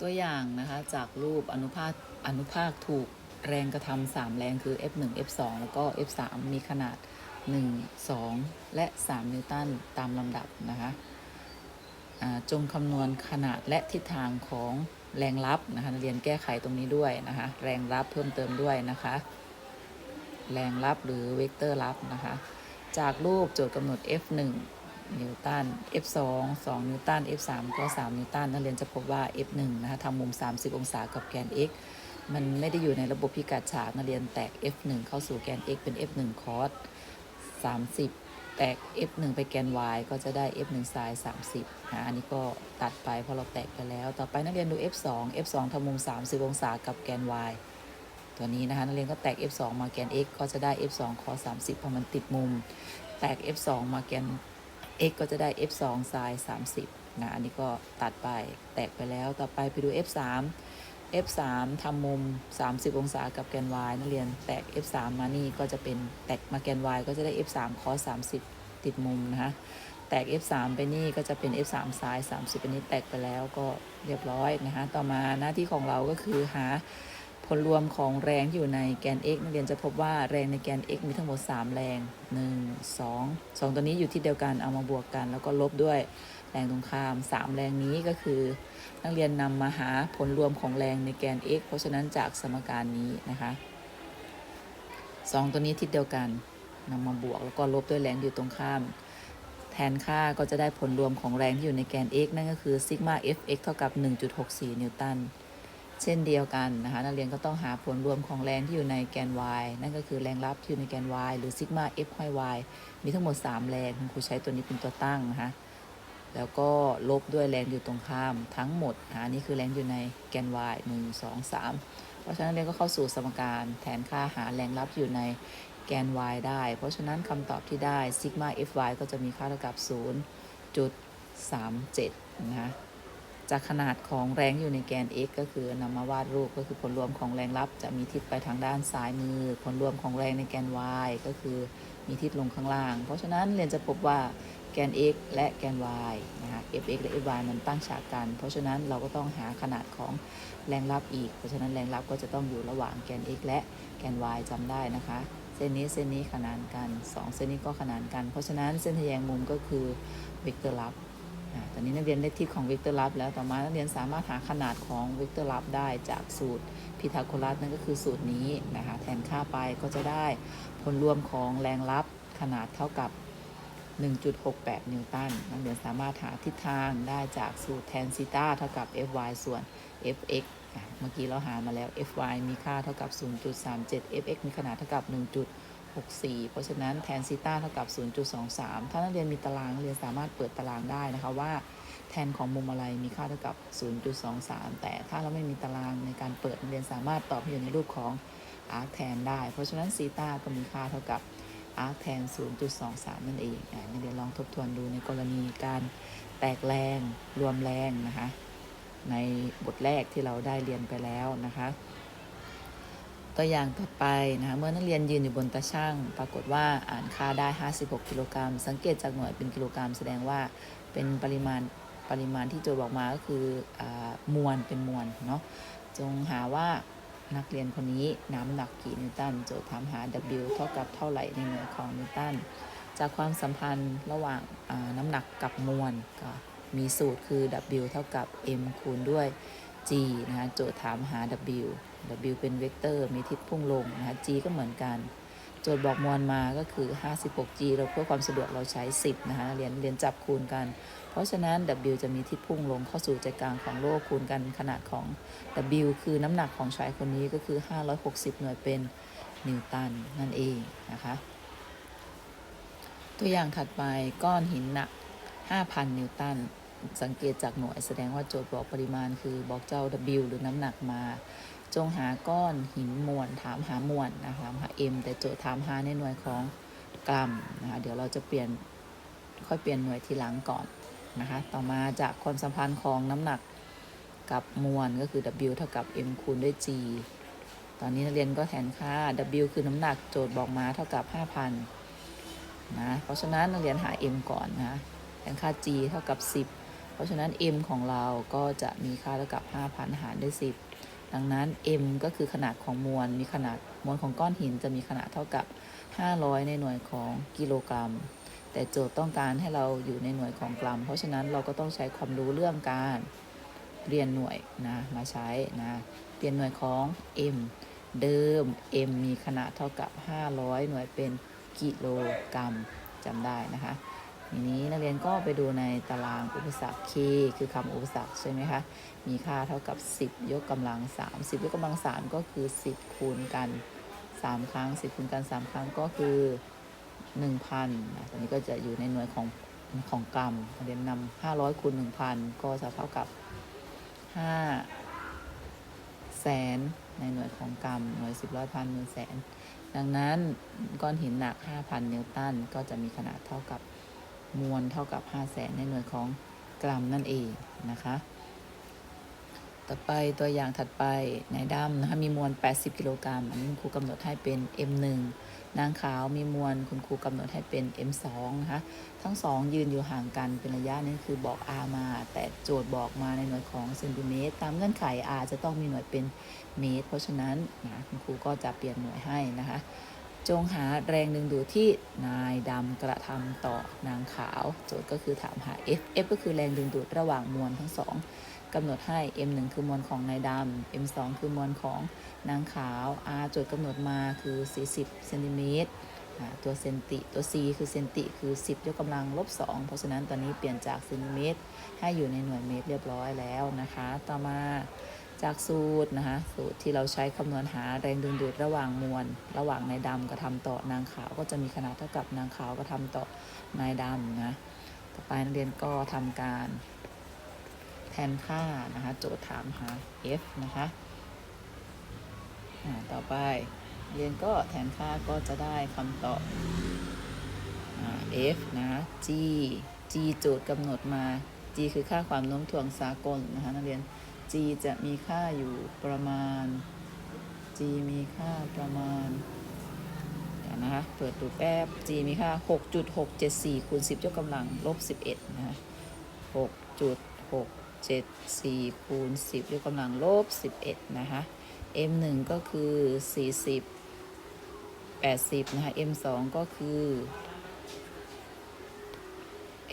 ตัวอย่างนะคะจากรูปอนุภาคอนุภาคถูกแรงกระทำสามแรงคือ F1 F2 แล้วก็ F3 มีขนาด 1 2 และ 3 นิวตันตามลำดับนะคะจงคำนวณขนาดและทิศทางของแรงรับนะคะเรียนแก้ไขตรงนี้ด้วยนะคะแรงรับเพิ่มเติมด้วยนะคะแรงรับหรือเวกเตอร์รับนะคะจากรูปโจทย์กำหนด F1 นิวตัน F2 2 นิวตัน F3 ก็ 3 นิวตันนักเรียนจะพบว่า F1 นะคะทำมุม 30 องศากับแกน x มันไม่ได้อยู่ในระบบพิกัดฉากนักเรียนแตก F1 เข้าสู่แกน x เป็น F1 cos 30 แตก F1 ไปแกน y ก็จะได้ F1 sin 30นะอันนี้ก็ตัดไปเพราะเราแตกไปแล้ว ต่อไปนักเรียนดู F2 F2 ทำมุม 30 องศากับแกน y ตัวนี้นะคะนักเรียนก็แตก F2 มาแกน x ก็จะได้ F2 cos 30เพราะมันติดมุม แตก F2 มาแกน x ก็จะได้ f2 sin 30 นะ อันนี้ก็ตัดไปแตกไปแล้ว ต่อไปไปดู f3 f3 ทำมุม 30 องศากับแกน y นักเรียนแตก f3 มานี่ก็จะเป็นแตกมาแกน y ก็จะได้ f3 cos 30 ติดมุมนะคะแตก f3 ไปนี่ก็จะเป็น f3 sin 30 อันนี้แตกไปแล้วก็เรียบร้อยนะคะ ต่อมาหน้าที่ของเราก็คือหา ผลรวมของแรงที่อยู่ในแกน x นักเรียนจะพบว่าแรงในแกน x มีทั้งหมด 3 แรง 1 2 2 ตัวนี้อยู่ที่เดียวกันเอามาบวกกัน แล้วก็ลบด้วยแรงตรงข้าม 3 แรงนี้ก็คือ นักเรียนนำมาหาผลรวมของแรงในแกน x เพราะฉะนั้นจากสมการนี้นะคะ2ตัวนี้ทิศเดียวกันนำมาบวกแล้วก็ลบด้วยแรงอยู่ตรงข้าม แทนค่าก็จะได้ผลรวมของแรงที่อยู่ในแกน x นั่นก็คือซิกมา fx เท่ากับ 1.64 นิวตัน เช่นเดียวกันนะคะนักเรียนก็ต้องหาผลรวมของแรงที่อยู่ในแกน y นั่นก็คือแรงรับที่อยู่ในแกน y หรือซิกมา f ห้อย y มีทั้งหมด 3 แรงคุณครูใช้ตัวนี้เป็นตัวตั้งนะคะแล้วก็ลบด้วยแรงอยู่ตรงข้ามทั้งหมดนะอันนี้คือแรงอยู่ในแกน y 1 2 3 เพราะฉะนั้นเรียนก็เข้าสู่สมการแทนค่าหาแรงรับอยู่ในแกน y ได้ เพราะฉะนั้นคำตอบที่ได้ซิกมา fy ก็จะมีค่าเท่ากับ 0.37 นะคะ จากขนาดของแรงอยู่ในแกน x ก็คือนำมาวาดรูปก็คือผลรวมของแรงรับ จะมีทิศไปทางด้านซ้ายมือ ผลรวมของแรงในแกน y ก็คือมีทิศลงข้างล่าง เพราะฉะนั้นเรียนจะพบว่าแกน x และแกน y นะคะ fx และ fy มันตั้งฉากกัน เพราะฉะนั้นเราก็ต้องหาขนาดของแรงรับอีก เพราะฉะนั้นแรงรับก็จะต้องอยู่ระหว่างแกน x และแกน y จำได้นะคะ เส้นนี้เส้นนี้ขนานกัน 2 เส้นนี้ก็ขนานกัน เพราะฉะนั้นเส้นทแยงมุมก็คือเวกเตอร์ลับ ตอนนี้นักเรียนได้ทิศของเวกเตอร์ลับแล้วต่อมานักเรียนสามารถหาขนาดของเวกเตอร์ลับได้จากสูตรพีทาโกรัสนั่นก็คือสูตรนี้นะคะแทนค่าไปก็จะได้ผลรวมของแรงรับขนาดเท่ากับ 1.68 นิวตันนักเรียนสามารถหาทิศทางได้จากสูตรแทนซีตาเท่ากับ fy ส่วน fx เมื่อกี้เราหามาแล้ว fy มีค่าเท่ากับ 0.37 fx มีขนาดเท่ากับ 1. 64 เพราะฉะนั้นแทนซีตาเท่ากับ 0.23 ถ้านักเรียนมีตารางเรียนสามารถเปิดตารางได้นะคะว่า แทนของมุมอะไรมีค่าเท่ากับ 0.23 แต่ถ้าเราไม่มีตารางในการเปิดนักเรียนสามารถตอบให้อยู่ในรูปของอาร์คแทนได้ เพราะฉะนั้นซีตาก็มีค่าเท่ากับอาร์คแทน 0.23 นั่นเองอะนักเรียนลองทบทวนดูในกรณีการแตกแรงรวมแรงนะคะในบทแรกที่เราได้เรียนไปแล้วนะคะ ตัวอย่างต่อไปนะคะเมื่อนักเรียนยืนอยู่บนตาช่าง ปรากฏว่าอ่านค่าได้ 56 กิโลกรัม สังเกตจากหน่วยเป็นกิโลกรัม แสดงว่าเป็นปริมาณปริมาณที่โจทย์บอกมาก็คืออมวลเป็นมวลเนาะจงหาว่านักเรียนคนนี้น้ำหนักกี่นิวตันโจทย์ถามหา W เท่ากับเท่าไหร่ในหน่วยของนิวตันจากความสัมพันธ์ระหว่างน้ำหนักกับมวลก็มีสูตรคือ W เท่ากับ m คูณด้วย g นะคะโจทย์ถามหา w w เป็นเวกเตอร์มีทิศพุ่งลงนะคะ g ก็เหมือนกัน โจทย์บอกมวลมาก็คือ 56g เราเพื่อความสะดวกเราใช้ 10 นะคะเรียนเรียนจับคูณกัน เพราะฉะนั้น w จะมีทิศพุ่งลงเข้าสู่ใจกลางของโลกคูณกันขนาดของ w คือน้ำหนักของชายคนนี้ก็คือ 560 หน่วยเป็นนิวตันนั่นเองนะคะตัวอย่างถัดไปก้อนหินหนัก 5,000 นิวตัน สังเกตจากหน่วยแสดงว่าโจทย์บอกปริมาณคือบอกเจ้า W หรือน้ำหนักมา จงหาก้อนหินมวลถามหามวลนะคะถามหา M แต่โจทย์ถามหาในหน่วยของกรัมนะคะเดี๋ยวเราจะเปลี่ยนค่อยเปลี่ยนหน่วยทีหลังก่อนนะคะต่อมาจากความสัมพันธ์ของน้ำหนักกับมวลก็คือ W เท่ากับ M คูณด้วย G ตอนนี้นักเรียนก็แทนค่า W คือน้ำหนักโจทย์บอกมาเท่ากับ 5,000นะเพราะฉะนั้นนักเรียนหา M ก่อนนะแทนค่า G เท่ากับ 10 พราะฉะนั้น m ของเราก็จะมีค่าเท่ากับ 5,000 หารด้วย 10 ดังนั้น m ก็คือขนาดของมวล มีขนาดมวลของก้อนหินจะมีขนาดเท่ากับ 500 ในหน่วยของกิโลกรัม แต่โจทย์ต้องการให้เราอยู่ในหน่วยของกรัม เพราะฉะนั้นเราก็ต้องใช้ความรู้เรื่องการเรียนหน่วยนะมาใช้นะเปลี่ยนหน่วยของ m เดิม m มีขนาดเท่ากับ 500 หน่วยเป็นกิโลกรัมจำได้นะคะ ทีนี้นักเรียนก็ไปดูในตารางอุปสรรค k คือคำอุปสรรคใช่ไหมคะ มีค่าเท่ากับ 10 ยกกำลัง 3 10 ยกกำลัง 3 ก็คือ 10 คูณกัน 3 ครั้ง 10 คูณกัน 3 ครั้งก็คือ 1,000นะตอนนี้ก็จะอยู่ในหน่วยของของกรัมนักเรียนนำ500คูณ1,000 ก็จะเท่ากับ 5 แสนในหน่วยของกรัมหน่วย10ร้อยพันหมื่นแสน ดังนั้นก้อนหินหนัก 5,000 นิวตันก็จะมีขนาดเท่ากับ มวลเท่ากับ 5 0 0แสนในหน่วยของกรัมนั่นเองนะคะ ต่อไปตัวอย่างถัดไปในดำนะคะมีมวล 80 กิโลกรัมอันนี้คุณครูกำหนดให้เป็น M1 นางขาวมีมวลคุณครูกำหนดให้เป็น M2 นะคะทั้งสองยืนอยู่ห่างกันเป็นระยะนี่คือบอก R มา แต่โจทย์บอกมาในหน่วยของเซนติเมตรตามเงื่อนไข R จะต้องมีหน่วยเป็นเมตร เพราะฉะนั้นนะคุณครูก็จะเปลี่ยนหน่วยให้นะคะ จงหาแรงดึงดูดที่นายดำกระทำต่อนางขาว โจทย์ก็คือถามหา F F ก็คือแรงดึงดูดระหว่างมวลทั้งสองกำหนดให้ M 1 คือมวลของนายดำ M 2 คือมวลของนางขาว R โจทย์กำหนดมาคือ 40เซนติเมตรตัวเซนติตัว C คือเซนติคือ 10 ยกกำลังลบ 2 เพราะฉะนั้นตอนนี้เปลี่ยนจากเซนติเมตร ให้อยู่ในหน่วยเมตรเรียบร้อยแล้วนะคะ ต่อมา จากสูตรนะคะสูตรที่เราใช้คำนวณหาแรงดึงดูดระหว่างมวล ระหว่างนายดำกระทำต่อนางขาวก็จะมีขนาดเท่ากับนางขาวกระทำต่อนายดำนะต่อไปนักเรียนก็ทำการแทนค่านะคะโจทย์ถามหา f นะคะต่อไปเรียนก็แทนค่าก็จะได้คำตอบอ่า f นะ g g โจทย์กำหนดมา g คือค่าความโน้มถ่วงสากลนะคะนักเรียน g จะมีค่าอยู่ประมาณ g มีค่าประมาณเดี๋ยวนะคะ เปิดดูแป๊บ g มีค่า 6.674คูณ10ยกกำลังลบ11นะคะ6.674คูณ10ยกกำลังลบ11นะคะ m 1 ก็คือ 40 80นะคะ m 2 ก็คือ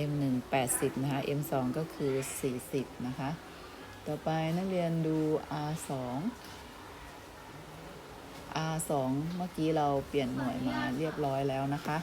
m 1 80นะคะ m 2 ก็คือ 40 นะคะ ต่อไปนักเรียนดู r 2 R 2 เมื่อกี้เราเปลี่ยนหน่วยมาเรียบร้อยแล้วนะคะ